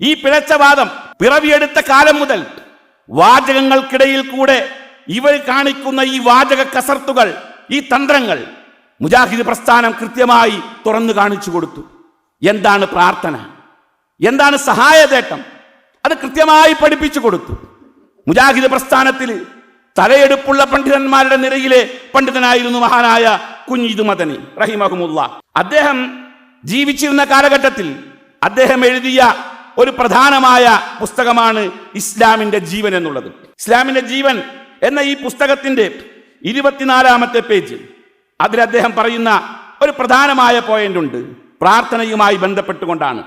ഈ പിഴച്ചവാദം പിറവിയെടുത്ത കാലം മുതൽ വാചകങ്ങൾക്കിടയിൽ കൂടെ ഇവർ കാണിക്കുന്ന ഈ വാചക കസർത്തുകൾ ഈ തന്ത്രങ്ങൾ മുജാഹിദ് പ്രസ്ഥാനം കൃത്യമായി തുറന്നു കാണിച്ചു കൊടുത്തു. എന്താണ് പ്രാർത്ഥന? എന്താണ് സഹായതേട്ടം അത് കൃത്യമായി പഠിപ്പിച്ചു കൊടുത്തു. മുജാഹിദ് പ്രസ്ഥാനത്തിൽ തലയെടുപ്പുള്ള പണ്ഡിതന്മാരുടെ നിരയിലെ പണ്ഡിതനായിരുന്നു മഹാനായ കുഞ്ഞിദ് മദനി റഹിമഹമുല്ല. അദ്ദേഹം ജീവിച്ചിരുന്ന കാലഘട്ടത്തിൽ അദ്ദേഹം എഴുതിയ ഒരു പ്രധാനമായ പുസ്തകമാണ് ഇസ്ലാമിന്റെ ജീവൻ എന്നുള്ളത്. ഇസ്ലാമിന്റെ ജീവൻ എന്ന ഈ പുസ്തകത്തിന്റെ ഇരുപത്തിനാലാമത്തെ പേജ് അതിൽ അദ്ദേഹം പറയുന്ന ഒരു പ്രധാനമായ പോയിന്റ് ഉണ്ട്. പ്രാർത്ഥനയുമായി ബന്ധപ്പെട്ടുകൊണ്ടാണ്.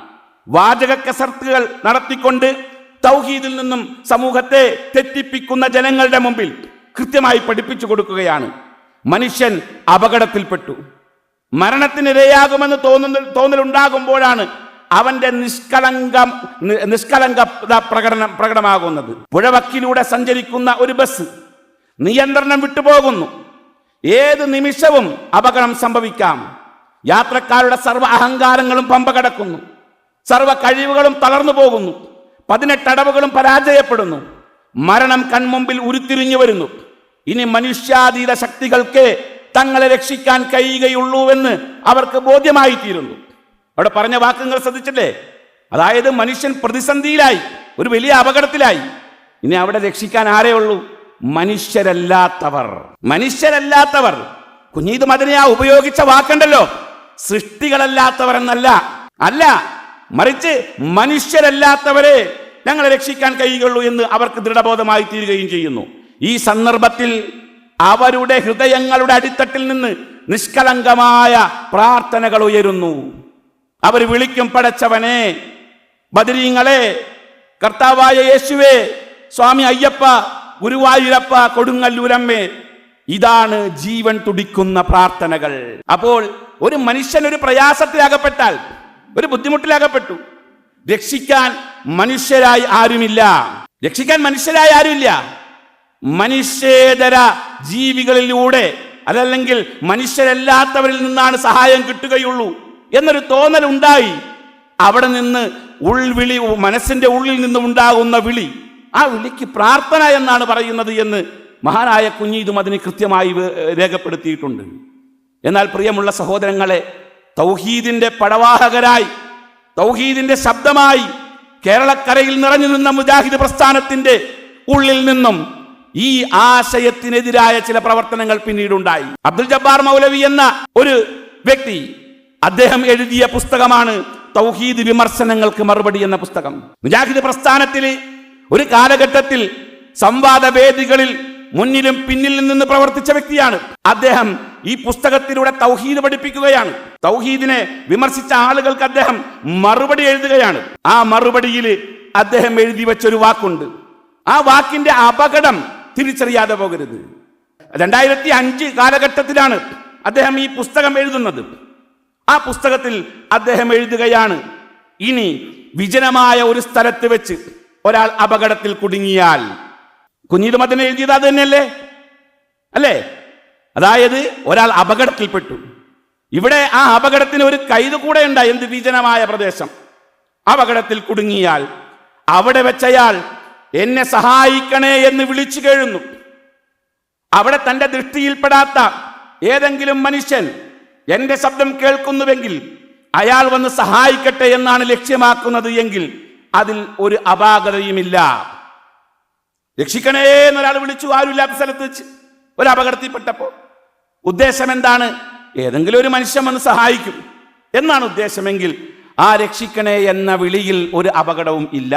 വാചക കസർത്തുകൾ നടത്തിക്കൊണ്ട് തൗഹീദിൽ നിന്നും സമൂഹത്തെ തെറ്റിപ്പിക്കുന്ന ജനങ്ങളുടെ മുമ്പിൽ കൃത്യമായി പഠിപ്പിച്ചു കൊടുക്കുകയാണ്. മനുഷ്യൻ അപകടത്തിൽപ്പെട്ടു. മരണത്തിനിരയാകുമെന്ന് തോന്നുന്ന തോന്നലുണ്ടാകുമ്പോഴാണ് അവന്റെ നിഷ്കളങ്കം നിഷ്കളങ്കത പ്രകടനം പ്രകടമാകുന്നത്. പുഴവക്കിലൂടെ സഞ്ചരിക്കുന്ന ഒരു ബസ് നിയന്ത്രണം വിട്ടുപോകുന്നു. ഏത് നിമിഷവും അപകടം സംഭവിക്കാം. യാത്രക്കാരുടെ സർവ അഹങ്കാരങ്ങളും പമ്പ കടക്കുന്നു. സർവ കഴിവുകളും തളർന്നു പോകുന്നു. പതിനെട്ടടവുകളും പരാജയപ്പെടുന്നു. മരണം കൺമുമ്പിൽ ഉരുത്തിരിഞ്ഞു വരുന്നു. ഇനി മനുഷ്യാതീത ശക്തികൾക്ക് തങ്ങളെ രക്ഷിക്കാൻ കഴിയുകയുള്ളൂവെന്ന് അവർക്ക് ബോധ്യമായി തീരുന്നു അവിടെ പറഞ്ഞ വാക്കുകൾ ശ്രദ്ധിച്ചില്ലേ? അതായത് മനുഷ്യൻ പ്രതിസന്ധിയിലായി ഒരു വലിയ അപകടത്തിലായി. ഇനി അവിടെ രക്ഷിക്കാൻ ആരേ ഉള്ളൂ? മനുഷ്യരല്ലാത്തവർ. മനുഷ്യരല്ലാത്തവർ. കുഞ്ഞീത് മദനിയ ഉപയോഗിച്ച വാക്കുണ്ടല്ലോ. സൃഷ്ടികളല്ലാത്തവർ എന്നല്ല. അല്ല മറിച്ച് മനുഷ്യരല്ലാത്തവരെ ഞങ്ങളെ രക്ഷിക്കാൻ കഴിയുകയുള്ളൂ എന്ന് അവർക്ക് ദൃഢബോധമായി തീരുകയും ചെയ്യുന്നു. ഈ സന്ദർഭത്തിൽ അവരുടെ ഹൃദയങ്ങളുടെ അടിത്തട്ടിൽ നിന്ന് നിഷ്കളങ്കമായ പ്രാർത്ഥനകൾ ഉയരുന്നു. അവർ വിളിക്കും പടച്ചവനെ ബദരീങ്ങളെ കർത്താവായ യേശുവേ സ്വാമി അയ്യപ്പ ഗുരുവായൂരപ്പ കൊടുങ്ങല്ലൂരമ്മേ ഇതാണ് ജീവൻ തുടിക്കുന്ന പ്രാർത്ഥനകൾ. അപ്പോൾ ഒരു മനുഷ്യൻ ഒരു പ്രയാസത്തിലകപ്പെട്ടാൽ ഒരു ബുദ്ധിമുട്ടിലകപ്പെട്ടു. രക്ഷിക്കാൻ മനുഷ്യരായി ആരുമില്ല. രക്ഷിക്കാൻ മനുഷ്യരായി ആരുമില്ല. മനുഷ്യേതര ജീവികളിലൂടെ അതല്ലെങ്കിൽ മനുഷ്യരല്ലാത്തവരിൽ നിന്നാണ് സഹായം കിട്ടുകയുള്ളൂ. എന്നൊരു തോന്നൽ ഉണ്ടായി അവിടെ നിന്ന് ഉൾവിളി മനസ്സിന്റെ ഉള്ളിൽ നിന്ന് ഉണ്ടാകുന്ന വിളി. ആ വിളിക്ക് പ്രാർത്ഥന എന്നാണ് പറയുന്നത് എന്ന് മഹാനായ കുഞ്ഞീതും അതിന് കൃത്യമായി രേഖപ്പെടുത്തിയിട്ടുണ്ട്. എന്നാൽ പ്രിയമുള്ള സഹോദരങ്ങളെ തൗഹീദിന്റെ പടവാഹകരായി തൗഹീദിന്റെ ശബ്ദമായി കേരളക്കരയിൽ നിറഞ്ഞു നിന്ന മുജാഹിദ് പ്രസ്ഥാനത്തിന്റെ ഉള്ളിൽ നിന്നും ഈ ആശയത്തിനെതിരായ ചില പ്രവർത്തനങ്ങൾ പിന്നീടുണ്ടായി. അബ്ദുൽ ജബ്ബാർ മൗലവി എന്ന ഒരു വ്യക്തി അദ്ദേഹം എഴുതിയ പുസ്തകമാണ് തൗഹീദ് വിമർശനങ്ങൾക്ക് മറുപടി എന്ന പുസ്തകം. മുജാഹിദ് പ്രസ്ഥാനത്തിൽ ഒരു കാലഘട്ടത്തിൽ സംവാദ വേദികളിൽ മുന്നിലും പിന്നിലും നിന്ന് പ്രവർത്തിച്ച വ്യക്തിയാണ്. അദ്ദേഹം ഈ പുസ്തകത്തിലൂടെ തൗഹീദ് പഠിപ്പിക്കുകയാണ്. തൗഹീദിനെ വിമർശിച്ച ആളുകൾക്ക് അദ്ദേഹം മറുപടി എഴുതുകയാണ്. ആ മറുപടിയിൽ അദ്ദേഹം എഴുതി വെച്ചൊരു വാക്കുണ്ട്. ആ വാക്കിന്റെ അപകടം തിരിച്ചറിയാതെ പോകരുത്. രണ്ടായിരത്തി അഞ്ച് കാലഘട്ടത്തിലാണ് അദ്ദേഹം ഈ പുസ്തകം എഴുതുന്നത്. ആ പുസ്തകത്തിൽ അദ്ദേഹം എഴുതുകയാണ് ഇനി വിജനമായ ഒരു സ്ഥലത്ത് വെച്ച് ഒരാൾ അപകടത്തിൽ കുടുങ്ങിയാൽ. കുഞ്ഞീത് മദന എഴുതിയത് അത് തന്നെയല്ലേ? അല്ലേ? അതായത് ഒരാൾ അപകടത്തിൽപ്പെട്ടു ഇവിടെ ആ അപകടത്തിന് ഒരു കൈത് കൂടെ ഉണ്ടായി എന്ത് വിജനമായ പ്രദേശം. അപകടത്തിൽ കുടുങ്ങിയാൽ അവിടെ വെച്ചയാൾ എന്നെ സഹായിക്കണേ എന്ന് വിളിച്ചു കേഴുന്നു. അവിടെ തന്റെ ദൃഷ്ടിയിൽപ്പെടാത്ത ഏതെങ്കിലും മനുഷ്യൻ എന്റെ ശബ്ദം കേൾക്കുന്നുവെങ്കിൽ അയാൾ വന്ന് സഹായിക്കട്ടെ എന്നാണ് ലക്ഷ്യമാക്കുന്നത് എങ്കിൽ അതിൽ ഒരു അപാകതയുമില്ല. രക്ഷിക്കണേ എന്നൊരാൾ വിളിച്ചു ആരുമില്ലാത്ത സ്ഥലത്ത് വെച്ച് ഒരു അപകടത്തിൽപ്പെട്ടപ്പോ ഉദ്ദേശം എന്താണ്? ഏതെങ്കിലും ഒരു മനുഷ്യൻ വന്ന് സഹായിക്കും. എന്നാണ് ഉദ്ദേശമെങ്കിൽ ആ രക്ഷിക്കണേ എന്ന വിളിയിൽ ഒരു അപകടവും ഇല്ല.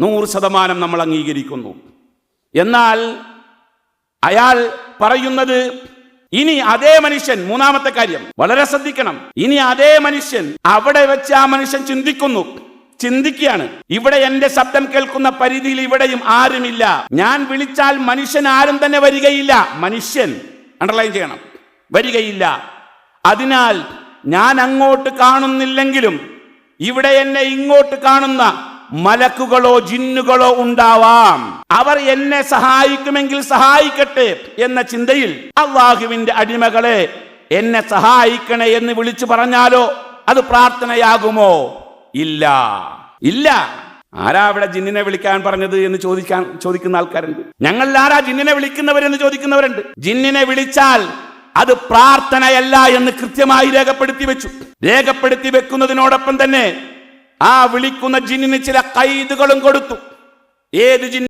നൂറ് ശതമാനം നമ്മൾ അംഗീകരിക്കുന്നു. എന്നാൽ അയാൾ പറയുന്നത് ഇനി അതേ മനുഷ്യൻ മൂന്നാമത്തെ കാര്യം വളരെ ശ്രദ്ധിക്കണം. ഇനി അതേ മനുഷ്യൻ അവിടെ വെച്ച് ആ മനുഷ്യൻ ചിന്തിക്കുന്നു. ചിന്തിക്കുകയാണ്. ഇവിടെ എന്റെ ശബ്ദം കേൾക്കുന്ന പരിധിയിൽ ഇവിടെയും ആരുമില്ല. ഞാൻ വിളിച്ചാൽ മനുഷ്യൻ ആരും തന്നെ വരികയില്ല. മനുഷ്യൻ അണ്ടർലൈൻ ചെയ്യണം വരികയില്ല. അതിനാൽ ഞാൻ അങ്ങോട്ട് കാണുന്നില്ലെങ്കിലും ഇവിടെ എന്നെ ഇങ്ങോട്ട് കാണുന്ന മലക്കുകളോ ജിന്നുകളോ ഉണ്ടാവാം. അവർ എന്നെ സഹായിക്കുമെങ്കിൽ സഹായിക്കട്ടെ എന്ന ചിന്തയിൽ അള്ളാഹുവിന്റെ അടിമകളെ എന്നെ സഹായിക്കണേ എന്ന് വിളിച്ചു പറഞ്ഞാലോ അത് പ്രാർത്ഥനയാകുമോ? ഇല്ല. ഇല്ല. ആരാ അവിടെ ജിന്നിനെ വിളിക്കാൻ പറഞ്ഞത് എന്ന് ചോദിക്കാൻ ചോദിക്കുന്ന ആൾക്കാരുണ്ട്? ഞങ്ങൾ ആരാ ജിന്നിനെ വിളിക്കുന്നവരെന്ന് ചോദിക്കുന്നവരുണ്ട്? ജിന്നിനെ വിളിച്ചാൽ അത് പ്രാർത്ഥനയല്ല എന്ന് കൃത്യമായി രേഖപ്പെടുത്തി വെച്ചു. രേഖപ്പെടുത്തി വെക്കുന്നതിനോടൊപ്പം തന്നെ ആ വിളിക്കുന്ന ജിന്നിന് ചില കൈതുകളും കൊടുത്തു. ഏത് ജിൻ